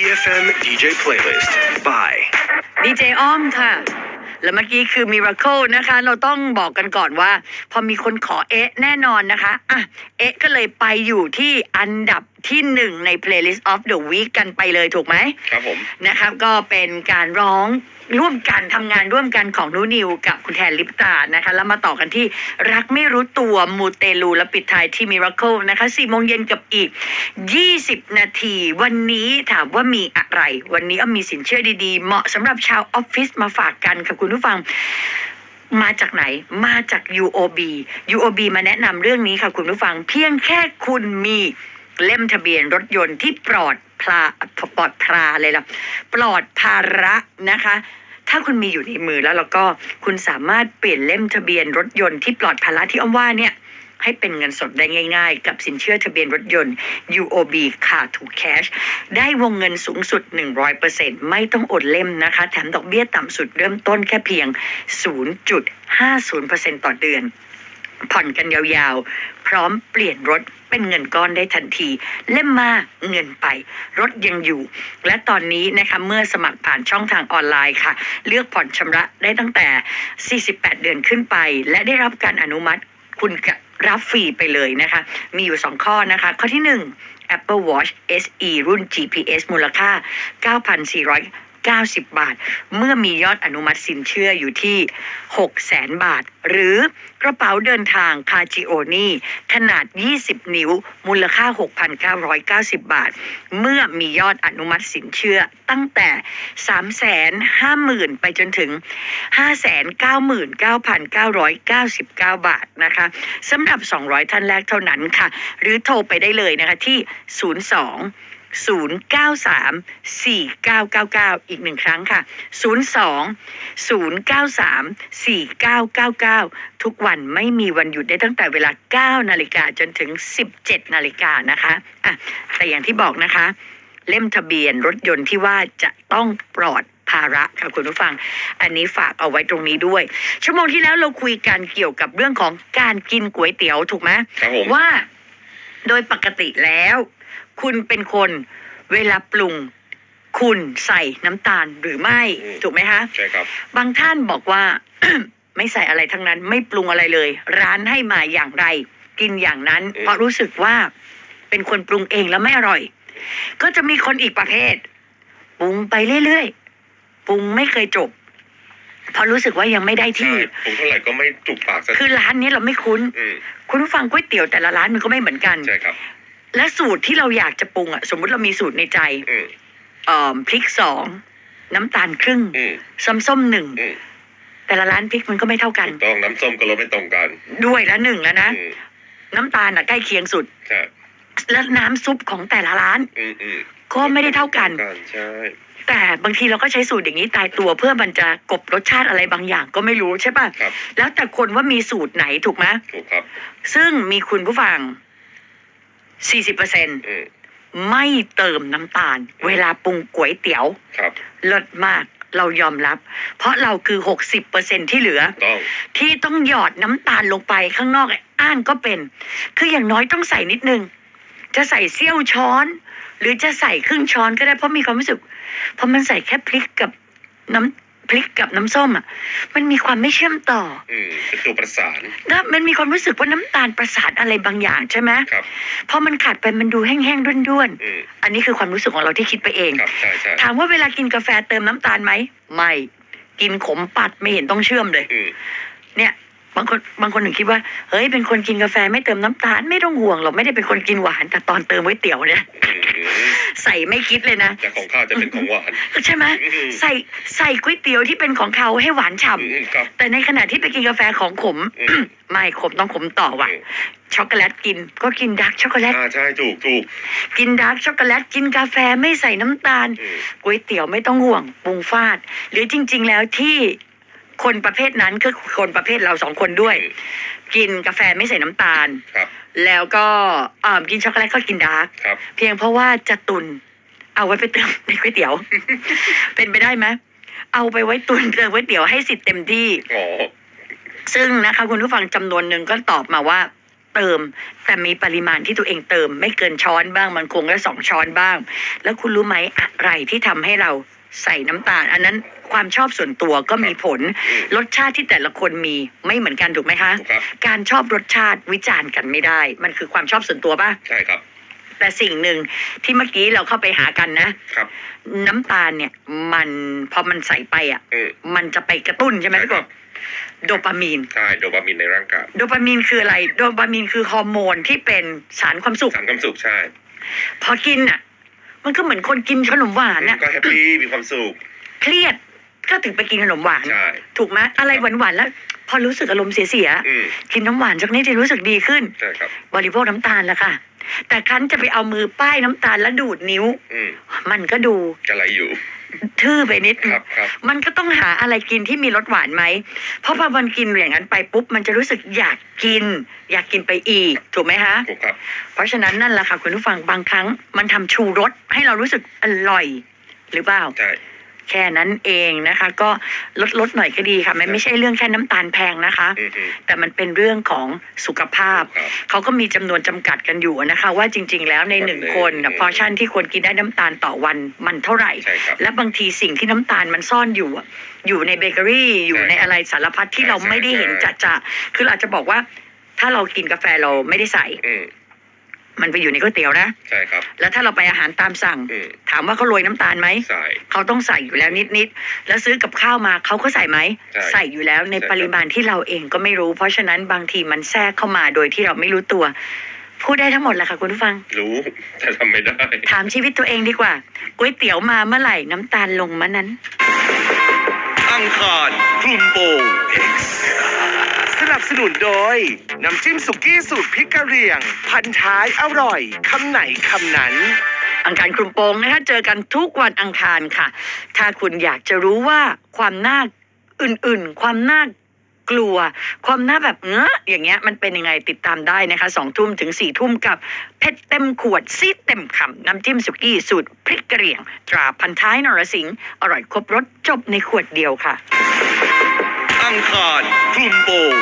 EFM DJ Playlist by ดีเจอ้อมค่ะ แล้วเมื่อกี้คือ Miracle นะคะ เราต้องบอกกันก่อนว่า พอมีคนขอเอ๊ะแน่นอนนะคะ อะ เอ๊ะก็เลยไปอยู่ที่อันดับ ที่หนึ่งใน Playlist of the Week กันไปเลยถูกไหมครับผมนะครับ ก็เป็นการร้องร่วมกันทำงานร่วมกันของนูนิวกับคุณแทนลิปตานะคะ แล้วมาต่อกันที่รักไม่รู้ตัวมูเตลูและปิดท้ายที่มิราเคิลนะคะ4โมงเย็นกับอีก 20 นาที วันนี้ถามว่ามีอะไร วันนี้เอามีสินเชื่อดีๆ เหมาะสำหรับชาวออฟฟิศมาฝากกันค่ะคุณผู้ฟังมาจากไหน มาจาก UOB UOB มาแนะนำเรื่องนี้ค่ะคุณผู้ฟัง เพียงแค่คุณมี เล่มทะเบียนรถยนต์ที่ปลอดพลาปลอดพลาเลยล่ะปลอดภาระนะคะ ถ้าคุณมีอยู่ในมือแล้วแล้วก็คุณสามารถเปลี่ยนเล่มทะเบียนรถยนต์ที่ปลอดภาระที่อ้อมว่าเนี่ยให้เป็นเงินสดได้ง่ายๆ กับสินเชื่อทะเบียนรถยนต์ UOB Car to Cash ได้วงเงินสูงสุด 100%ไม่ต้องอดเล่มนะคะ แถมดอกเบี้ยต่ำสุดเริ่มต้นแค่เพียง 0.50%ต่อเดือน ผ่อนกันยาวๆ พร้อมเปลี่ยนรถเป็นเงินก้อนได้ทันที เล่มมาเงินไป รถยังอยู่ และตอนนี้นะคะเมื่อสมัครผ่านช่องทางออนไลน์ค่ะ เลือกผ่อนชำระได้ตั้งแต่ 48 เดือนขึ้นไป และได้รับการอนุมัติคุณจะรับฟรีไปเลยนะคะ มีอยู่ 2 ข้อนะคะ ข้อที่ 1 Apple Watch SE รุ่น GPS มูลค่า 9,400 90 บาท เมื่อมียอดอนุมัติสินเชื่ออยู่ที่6แสนบาท หรือกระเป๋าเดินทางคาจิโอนี่ขนาด 20 นิ้ว มูลค่า 6,990 บาท เมื่อมียอดอนุมัติสินเชื่อตั้งแต่ 350,000 ไปจนถึง 599,999บาทนะคะสำหรับ 200 ท่านแรกเท่านั้นค่ะ หรือโทรไปได้เลยนะคะที่ 02 093 4999 อีกหนึ่งครั้งค่ะ 02 093 4999 ทุกวันไม่มีวันหยุดได้ตั้งแต่เวลา 9 นาฬิกาจนถึง 17 นาฬิกานะคะอะแต่อย่างที่บอกนะคะ เล่มทะเบียนรถยนต์ที่ว่าจะต้องปลอดภาระค่ะคุณผู้ฟัง อันนี้ฝากเอาไว้ตรงนี้ด้วย ชั่วโมงที่แล้วเราคุยกันเกี่ยวกับเรื่องของการกินก๋วยเตี๋ยวถูกไหมครับผม ว่าโดยปกติแล้ว คุณเป็นคนเวลาปรุง คุณใส่น้ำตาลหรือไม่ อืม ถูกไหมคะ ใช่ครับ บางท่านบอกว่า ไม่ใส่อะไรทั้งนั้น ไม่ปรุงอะไรเลย ร้านให้มาอย่างไร กินอย่างนั้น อืม เพราะรู้สึกว่าเป็นคนปรุงเองแล้วไม่อร่อย ก็จะมีคนอีกประเภทปรุงไปเรื่อยๆปรุงไม่เคยจบ เพราะรู้สึกว่ายังไม่ได้ใช่ที่ผมเท่าไหร่ก็ไม่จุกปากสักคือร้านนี้เราไม่คุ้น อืมคุณผู้ฟังก๋วยเตี๋ยวแต่ละร้านมันก็ไม่เหมือนกัน ใช่ครับ และสูตรที่เราอยากจะปรุงอะ สมมุติเรามีสูตรในใจอืมเอ่อพริกสองน้ำตาลครึ่งอืมซ้ำส้มหนึ่งอืมแต่ละร้านพริกมันก็ไม่เท่ากัน ถูกต้องน้ำส้มก็รสไม่ตรงกันด้วยละหนึ่งแล้วนะ อืมน้ำตาลอะใกล้เคียงสุด ใช่แล้วน้ำซุปของแต่ละร้าน อืมอืมก็ไม่ได้เท่ากัน ใช่แต่บางทีเราก็ใช้สูตรอย่างนี้ตายตัวเพื่อมันจะกลบรสชาติอะไรบางอย่างก็ไม่รู้ใช่ป่ะ ครับแล้วแต่คนว่ามีสูตรไหนถูกไหมถูกครับ ซึ่งมีคุณผู้ฟัง 40%เปอร์เซ็นอืมไม่เติมน้ำตาล เวลาปรุงก๋วยเตี๋ยวครับเลิศมากเรายอมรับ เพราะเราคือ60%ที่เหลือ ต้อง ที่ต้องหยอดน้ำตาลลงไปข้างนอกอ่านก็เป็น คืออย่างน้อยต้องใส่นิดนึง จะใส่เสี้ยวช้อน หรือจะใส่ครึ่งช้อนก็ได้เพราะมีความรู้สึกพอมันใส่แค่พริกกับน้ำ พริกกับน้ำส้มอะ มันมีความไม่เชื่อมต่ออืมเป็นตัวประสานแล้วมันมีความรู้สึกว่าน้ำตาลประสานอะไรบางอย่างใช่ไหมครับ พอมันขาดไปมันดูแห้งๆด้วนอืมๆ อันนี้คือความรู้สึกของเราที่คิดไปเอง ครับใช่ใช่ถามว่าเวลากินกาแฟเติมน้ำตาลไหมไม่ กินขมปัดไม่เห็นต้องเชื่อมเลย อืมเนี่ยบางคนบางคนถึงคิดว่าเฮ้ยเป็นคนกินกาแฟไม่เติมน้ำตาลไม่ต้องห่วงหรอกไม่ได้เป็นคนกินหวานแต่ตอนเติมก๋วยเตี๋ยวเนี่ย อืม ใส่ไม่คิดเลยนะ แต่ของข้าวจะเป็นของหวาน ใช่ไหมอืม ใส่ใส่ก๋วยเตี๋ยวที่เป็นของเขาให้หวานฉ่อืมครับำแต่ในขณะที่ไปกินกาแฟของขม อืม ไม่ขมต้องขมต่อว่ะอืมช็อกโกแลตกินก็กินดาร์กช็อกโกแลตอ่าใช่ถูกถูกกินดาร์กช็อกโกแลตกินกาแฟไม่ใส่น้ำตาล อืมก๋วยเตี๋ยวไม่ต้องห่วงปรุงฟาด หรือจริง ๆ แล้วที่ คนประเภทนั้นคือคนประเภทเราสองคนด้วยอืมกินกาแฟไม่ใส่น้ำตาล ครับ แล้วก็เอ่อกินช็อกโกแลตก็กินดาร์กครับ เพียงเพราะว่าจะตุน เอาไว้ไปเติมในก๋วยเตี๋ยว เป็นไปได้ไหมเอาไปไว้ตุนเติมก๋วยเตี๋ยวให้สิทธิ์เต็มที่ อ๋อ ซึ่งนะคะคุณผู้ฟังจำนวนหนึ่งก็ตอบมาว่า เติมแต่มีปริมาณที่ตัวเองเติม ไม่เกินช้อนบ้างมันคงละสองช้อนบ้าง แล้วคุณรู้ไหมอะไรที่ทำให้เรา ใส่น้ำตาล อันนั้นความชอบส่วนตัวก็มีผลอืมรสชาติที่แต่ละคนมีไม่เหมือนกันถูกไหมคะถูกครับการชอบรสชาติวิจารณ์กันไม่ได้ มันคือความชอบส่วนตัวป่ะใช่ครับ แต่สิ่งหนึ่งที่เมื่อกี้เราเข้าไปหากันนะครับ น้ำตาลเนี่ยมันพอมันใส่ไปอะอืมมันจะไปกระตุ้นใช่ไหมใช่พี่กครับบโดปามีนใช่โดปามีนในร่างกายโดปามีนคืออะไร โดปามีนคือฮอร์โมนที่เป็นสารความสุขสารความสุขใช่ พอกินอะ มันก็เหมือนคนกินขนมหวานอะก็แฮปปี้มีความสุข เครียดก็ถึงไปกินขนมหวาน ใช่ ถูกไหมอะไรหวานๆแล้วพ อรู้สึกอารมณ์เสียอืมๆกินน้ำหวานสักนิดจะรู้สึกดีขึ้น ใช่ครับ บริโภคน้ำตาลแล้วค่ะ แต่ครั้นจะไปเอามือป้ายน้ำตาลแล้วดูดนิ้ว อืมมันก็ดูกะไรอยู่ ทื่อไปนิดครับครับ มันก็ต้องหาอะไรกินที่มีรสหวานไหม เพราะพอมันกินอย่างนั้นไปปุ๊บ มันจะรู้สึกอยากกิน อยากกินไปอีก ถูกไหมคะ ถูกครับ เพราะฉะนั้นนั่นแหละค่ะคุณผู้ฟังบางครั้ง มันทำชูรสให้เรารู้สึกอร่อย หรือเปล่า ใช่ แค่นั้นเองนะคะ ก็ลดลดหน่อยก็ดีค่ะมันไม่ใช่เรื่องแค่น้ำตาลแพงนะคะอืมอืมแต่มันเป็นเรื่องของสุขภาพครับเขาก็มีจำนวนจำกัดกันอยู่นะคะ ว่าจริง ๆ แล้วในหนึ่งวันหนึ่งคนอืมพอชั่นที่ควรกินได้น้ำตาลต่อวันมันเท่าไหร่ใช่ครับและบางทีสิ่งที่น้ำตาลมันซ่อนอยู่อะอยู่ในเบเกอรี่อยู่ในอะไรสารพัดที่ใช่เราไม่ได้เห็นใช่จะจะๆคือเราอาจจะบอกว่าถ้าเรากินกาแฟเราไม่ได้ใส่อื มมันไปอยู่ในก๋วยเตี๋ยวนะ ใช่ครับ แล้วถ้าเราไปอาหารตามสั่ง อืม ถามว่าเขาโรยน้ำตาลไหม ใส่ เขาต้องใส่อยู่แล้วนิดๆ แล้วซื้อกับข้าวมาเขาก็ใส่ไหม ใช่ใส่อยู่แล้วในใช่ครับ ปริมาณที่เราเองก็ไม่รู้ เพราะฉะนั้นบางทีมันแทรกเข้ามาโดยที่เราไม่รู้ตัว พูดได้ทั้งหมดแหละค่ะคุณผู้ฟัง รู้แต่ทำไม่ได้ ถามชีวิตตัวเองดีกว่าก๋วยเตี๋ยวมาเมื่อไหร่น้ำตาลลงมานั้น อังคารคลุมโปง X สนับสนุนโดย น้ำจิ้มสุกี้สูตรพริกกะเหรี่ยง พันท้ายอร่อยคำไหนคำนั้น อังคารคลุมโปงนะคะเจอกันทุกวันอังคารค่ะ ถ้าคุณอยากจะรู้ว่าความน่าอื่นๆ ความน่ากลัว ความน่าแบบเงอะอย่างเงี้ยมันเป็นยังไงติดตามได้นะคะสองทุ่มถึงสี่ทุ่มกับเพชรเต็มขวดซีดเต็มคำน้ำจิ้มสุกี้สูตรพริกกระเหรี่ยง ตราพันท้ายนรสิงห์อร่อยครบรสจบในขวดเดียวค่ะ อังคารคลุมโปง